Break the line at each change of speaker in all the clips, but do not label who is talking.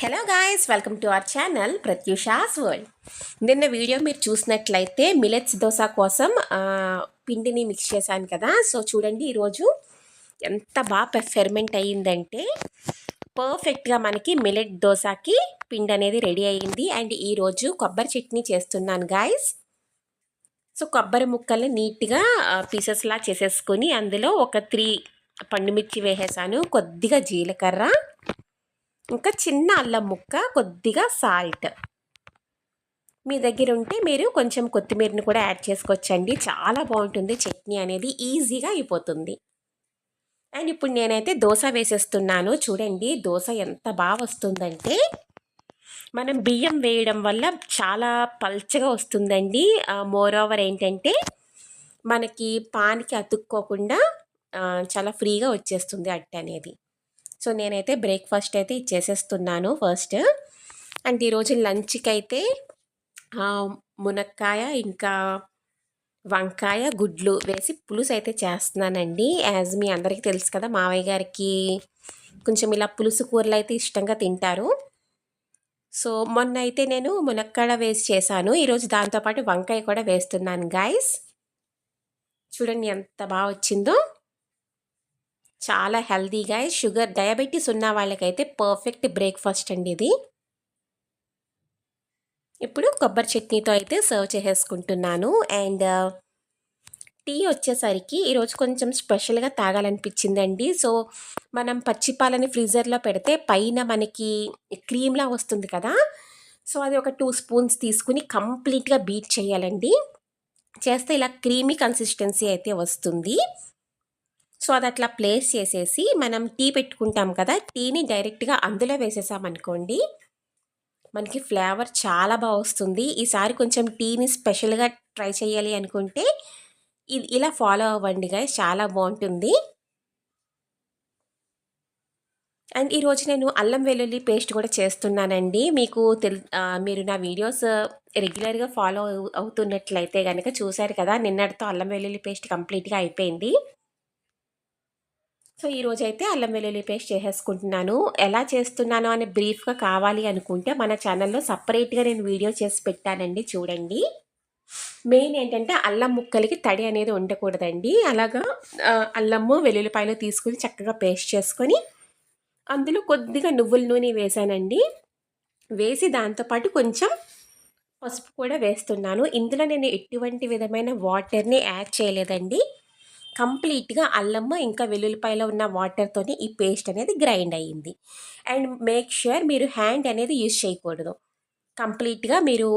Hello guys welcome to our channel Prathyusha's world నిన్న video మీరు చూసినట్లయితే మిలెట్స్ దోశ కోసం పిండిని మిక్స్ చేశాను కదా. సో చూడండి ఈరోజు ఎంత బాగా ఫెర్మెంట్ అయ్యిందంటే పర్ఫెక్ట్గా మనకి మిలెట్ దోశకి పిండి అనేది రెడీ అయ్యింది. అండ్ ఈరోజు కొబ్బరి చట్నీ చేస్తున్నాను గాయస్ సో కొబ్బరి ముక్కల్ని నీట్గా పీసెస్లా చేసేసుకొని అందులో ఒక త్రీ పండుమిర్చి వేసేసాను. కొద్దిగా జీలకర్ర ఇంకా చిన్న అల్లం ముక్క కొద్దిగా సాల్ట్. మీ దగ్గర ఉంటే మీరు కొంచెం కొత్తిమీరని కూడా యాడ్ చేసుకోవచ్చండి. చాలా బాగుంటుంది. చట్నీ అనేది ఈజీగా అయిపోతుంది. అండ్ ఇప్పుడు నేనైతే దోశ వేసేస్తున్నాను. చూడండి దోశ ఎంత బాగా వస్తుందంటే మనం బియ్యం వేయడం వల్ల చాలా పల్చగా వస్తుందండి. మోర్ ఓవర్ ఏంటంటే మనకి పానికి అతుక్కోకుండా చాలా ఫ్రీగా వచ్చేస్తుంది అట్ట అనేది సో నేనైతే బ్రేక్ఫాస్ట్ అయితే ఇచ్చేసేస్తున్నాను ఫస్ట్ అండ్ ఈరోజు లంచ్కి అయితే మునక్కాయ ఇంకా వంకాయ గుడ్లు వేసి పులుసు అయితే చేస్తున్నానండి. యాజ్ మీ అందరికీ తెలుసు కదా మావయ్య గారికి కొంచెం ఇలా పులుసు కూరలు అయితే ఇష్టంగా తింటారు. సో మొన్న అయితే నేను మునక్కాడ వేసి చేశాను. ఈరోజు దాంతోపాటు వంకాయ కూడా వేస్తున్నాను గాయస్ చూడండి ఎంత బాగా వచ్చిందో. చాలా హెల్తీగా షుగర్ డయాబెటీస్ ఉన్న వాళ్ళకైతే పర్ఫెక్ట్ బ్రేక్ఫాస్ట్ అండి ఇది. ఇప్పుడు కొబ్బరి చట్నీతో అయితే సర్వ్ చేసేసుకుంటున్నాను. అండ్ టీ వచ్చేసరికి ఈరోజు కొంచెం స్పెషల్గా తాగాలనిపించిందండి. సో మనం పచ్చిపాలని ఫ్రీజర్లో పెడితే పైన మనకి క్రీమ్లా వస్తుంది కదా. సో అది ఒక టూ స్పూన్స్ తీసుకుని కంప్లీట్గా బీట్ చేయాలండి. చేస్తే ఇలా క్రీమీ కన్సిస్టెన్సీ అయితే వస్తుంది. సో అది అట్లా ప్లేస్ చేసేసి మనం టీ పెట్టుకుంటాం కదా టీని డైరెక్ట్గా అందులో వేసేసామనుకోండి మనకి ఫ్లేవర్ చాలా బాగా వస్తుంది. ఈసారి కొంచెం టీని స్పెషల్గా ట్రై చేయాలి అనుకుంటే ఇది ఇలా ఫాలో అవ్వండి guys చాలా బాగుంటుంది. అండ్ ఈరోజు నేను అల్లం వెల్లుల్లి పేస్ట్ కూడా చేస్తున్నానండి. మీకు తెల్ మీరు నా వీడియోస్ రెగ్యులర్గా ఫాలో అవుతున్నట్లయితే కనుక చూశారు కదా నిన్నటితో అల్లం వెల్లుల్లి పేస్ట్ కంప్లీట్గా అయిపోయింది. సో ఈరోజు అయితే అల్లం వెల్లుల్లి పేస్ట్ చేసేసుకుంటున్నాను. ఎలా చేస్తున్నాను అని బ్రీఫ్గా కావాలి అనుకుంటే మన ఛానల్లో సపరేట్గా నేను వీడియో చేసి పెట్టానండి చూడండి. మెయిన్ ఏంటంటే అల్లం ముక్కలకి తడి అనేది ఉండకూడదండి. అలాగా అల్లము వెల్లుల్లిపాయలు తీసుకుని చక్కగా పేస్ట్ చేసుకొని అందులో కొద్దిగా నువ్వుల నూనె వేసానండి. వేసి దాంతోపాటు కొంచెం పసుపు కూడా వేస్తున్నాను. ఇందులో నేను ఎటువంటి విధమైన వాటర్ని యాడ్ చేయలేదండి. కంప్లీట్గా అల్లము ఇంకా వెల్లుల్లిపాయలో ఉన్న వాటర్తోనే ఈ పేస్ట్ అనేది గ్రైండ్ అయ్యింది. అండ్ మేక్ ష్యూర్ మీరు హ్యాండ్ అనేది యూజ్ చేయకూడదు. కంప్లీట్గా మీరు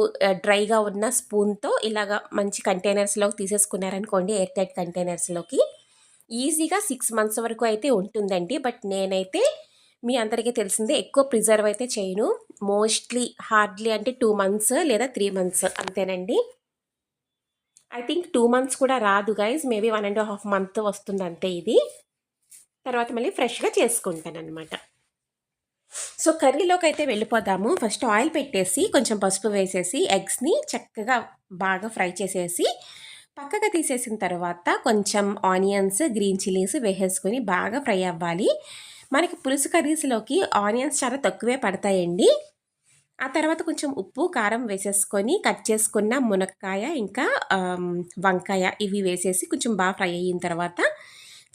డ్రైగా ఉన్న స్పూన్తో ఇలాగా మంచి కంటైనర్స్లోకి తీసేసుకున్నారనుకోండి ఎయిర్ టైట్ కంటైనర్స్లోకి. ఈజీగా సిక్స్ మంత్స్ వరకు అయితే ఉంటుందండి. బట్ నేనైతే మీ అందరికీ తెలిసిందే ఎక్కువ ప్రిజర్వ్ అయితే చేయను. మోస్ట్లీ హార్డ్లీ అంటే టూ మంత్స్ లేదా త్రీ మంత్స్ అంతేనండి. ఐ థింక్ టూ మంత్స్ కూడా రాదు guys maybe one and half month వస్తుంది అంతే ఇది. తర్వాత మళ్ళీ ఫ్రెష్గా చేసుకుంటాను అనమాట సో కర్రీలోకి అయితే వెళ్ళిపోదాము. ఫస్ట్ ఆయిల్ పెట్టేసి కొంచెం పసుపు వేసేసి ఎగ్స్ని చక్కగా బాగా ఫ్రై చేసేసి పక్కగా తీసేసిన తర్వాత కొంచెం ఆనియన్స్ గ్రీన్ చిల్లీస్ వేసేసుకొని బాగా ఫ్రై అవ్వాలి. మనకి పులుసు కర్రీస్లోకి ఆనియన్స్ చాలా తక్కువే పడతాయండి. ఆ తర్వాత కొంచెం ఉప్పు కారం వేసేసుకొని కట్ చేసుకున్న మునక్కాయ ఇంకా వంకాయ ఇవి వేసేసి కొంచెం బాగా ఫ్రై అయిన తర్వాత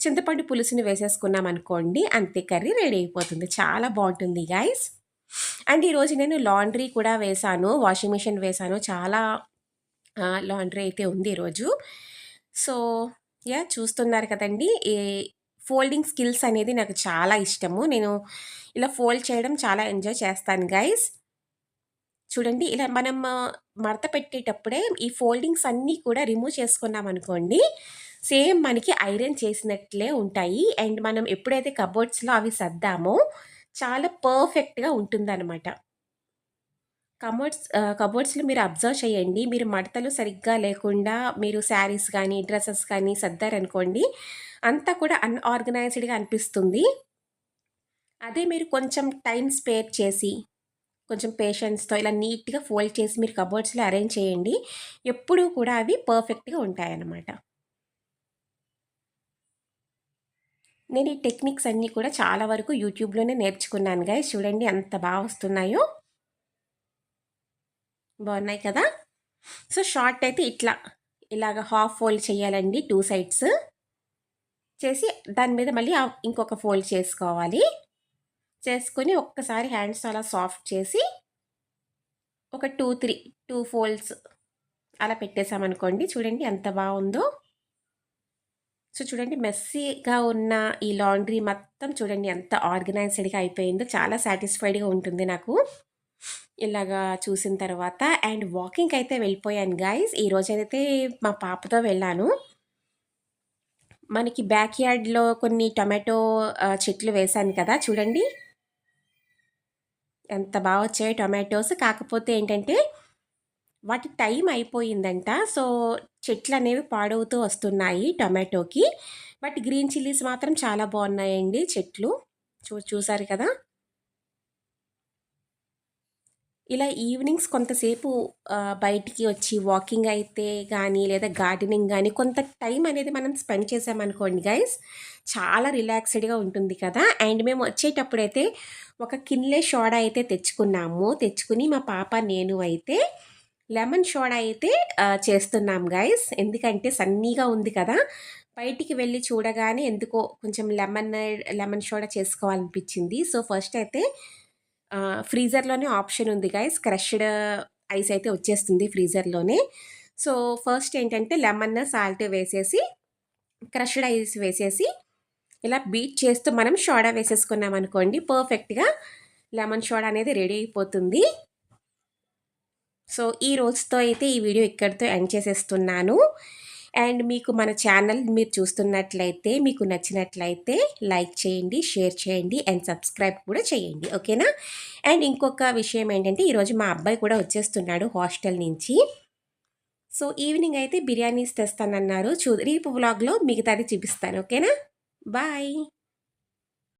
చింతపండు పులుసుని వేసేసుకున్నాం అనుకోండి అంతే కర్రీ రెడీ అయిపోతుంది. చాలా బాగుంటుంది గాయస్ అండ్ ఈరోజు నేను లాండ్రీ కూడా వేశాను వాషింగ్ మిషన్ వేశాను చాలా లాండ్రీ అయితే ఉంది ఈరోజు సో యా చూస్తున్నారు కదండి. ఈ ఫోల్డింగ్ స్కిల్స్ అనేది నాకు చాలా ఇష్టము. నేను ఇలా ఫోల్డ్ చేయడం చాలా ఎంజాయ్ చేస్తాను గైస్ చూడండి ఇలా మనం మడత పెట్టేటప్పుడే ఈ ఫోల్డింగ్స్ అన్నీ కూడా రిమూవ్ చేసుకున్నాం అనుకోండి సేమ్ మనకి ఐరన్ చేసినట్లే ఉంటాయి. అండ్ మనం ఎప్పుడైతే కబోర్డ్స్లో అవి సర్దామో చాలా పర్ఫెక్ట్గా ఉంటుందన్నమాట. కబోర్డ్స్ కబోర్డ్స్లో మీరు అబ్జర్వ్ చేయండి. మీరు మడతలు సరిగ్గా లేకుండా మీరు శారీస్ కానీ డ్రెస్సెస్ కానీ సర్దారనుకోండి అంతా కూడా అన్ఆర్గనైజ్డ్గా అనిపిస్తుంది. అదే మీరు కొంచెం టైం స్పేర్ చేసి కొంచెం పేషెన్స్తో ఇలా నీట్గా ఫోల్డ్ చేసి మీరు కబోర్డ్స్లో అరేంజ్ చేయండి. ఎప్పుడూ కూడా అవి పర్ఫెక్ట్గా ఉంటాయన్నమాట. నేను ఈ టెక్నిక్స్ అన్నీ కూడా చాలా వరకు యూట్యూబ్లోనే నేర్చుకున్నాను గా చూడండి ఎంత బాగా వస్తున్నాయో. బాగున్నాయి కదా? సో షార్ట్ అయితే ఇట్లా. ఇలాగ హాఫ్ ఫోల్డ్ చేయాలండి టూ సైడ్స్ చేసి దాని మీద మళ్ళీ ఇంకొక ఫోల్డ్ చేసుకోవాలి. చేసుకొని ఒక్కసారి హ్యాండ్స్ అలా సాఫ్ట్ చేసి ఒక టూ త్రీ టూ ఫోల్డ్స్ అలా పెట్టేసామనుకోండి చూడండి ఎంత బాగుందో. సో చూడండి మెస్సీగా ఉన్న ఈ లాండ్రీ మొత్తం చూడండి ఎంత ఆర్గనైజ్డ్గా అయిపోయిందో చాలా సాటిస్ఫైడ్గా ఉంటుంది నాకు. ఇలాగా చూసిన తర్వాత అండ్ వాకింగ్కి అయితే వెళ్ళిపోయాను గాయస్. ఈరోజు అయితే మా పాపతో వెళ్ళాను మనకి బ్యాక్ యార్డ్లో కొన్ని టొమాటో చెట్లు వేశాను కదా చూడండి. ఎంత బాగా వచ్చాయి టొమాటోస్. కాకపోతే ఏంటంటే వాటి టైం అయిపోయిందంట. సో చెట్లు అనేవి పాడవుతూ వస్తున్నాయి టొమాటోకి. బట్ గ్రీన్ చిల్లీస్ మాత్రం చాలా బాగున్నాయండి చెట్లు. చూ చూసారు కదా? ఇలా ఈవినింగ్స్ కొంతసేపు బయటికి వచ్చి వాకింగ్ అయితే కానీ లేదా గార్డెనింగ్ కానీ కొంత టైం అనేది మనం స్పెండ్ చేసామనుకోండి గైస్ చాలా రిలాక్స్డ్గా ఉంటుంది కదా. అండ్ మేము వచ్చేటప్పుడైతే ఒక కిన్లే షోడా అయితే తెచ్చుకున్నాము. తెచ్చుకుని మా పాప నేను అయితే లెమన్ షోడా అయితే చేస్తున్నాం గైస్ ఎందుకంటే సన్నీగా ఉంది కదా. బయటికి వెళ్ళి చూడగానే ఎందుకో కొంచెం లెమన్ లెమన్ షోడా చేసుకోవాలనిపించింది. సో ఫస్ట్ అయితే ఫ్రీజర్లోనే ఆప్షన్ ఉంది గైస్. క్రష్డ్ ఐస్ అయితే వచ్చేస్తుంది ఫ్రీజర్లోనే. సో ఫస్ట్ ఏంటంటే లెమన్ సాల్ట్ వేసేసి క్రష్డ్ ఐస్ వేసేసి ఇలా బీట్ చేస్తూ మనం షోడా వేసేసుకున్నాం అనుకోండి పర్ఫెక్ట్గా లెమన్ షోడా అనేది రెడీ అయిపోతుంది. సో ఈ రోజుతో అయితే ఈ వీడియో ఇక్కడితో ఎండ్ చేసేస్తున్నాను. అండ్ మీకు మన ఛానల్ మీరు చూస్తున్నట్లయితే మీకు నచ్చినట్లయితే లైక్ చేయండి షేర్ చేయండి అండ్ సబ్స్క్రైబ్ కూడా చేయండి. ఓకేనా? అండ్ ఇంకొక విషయం ఏంటంటే ఈరోజు మా అబ్బాయి కూడా వచ్చేస్తున్నాడు హాస్టల్ నుంచి. సో ఈవినింగ్ అయితే బిర్యానీస్ తెస్తానన్నారు. చూ రేపు వ్లాగ్లో మిగతాది చూపిస్తాను. ఓకేనా? బాయ్.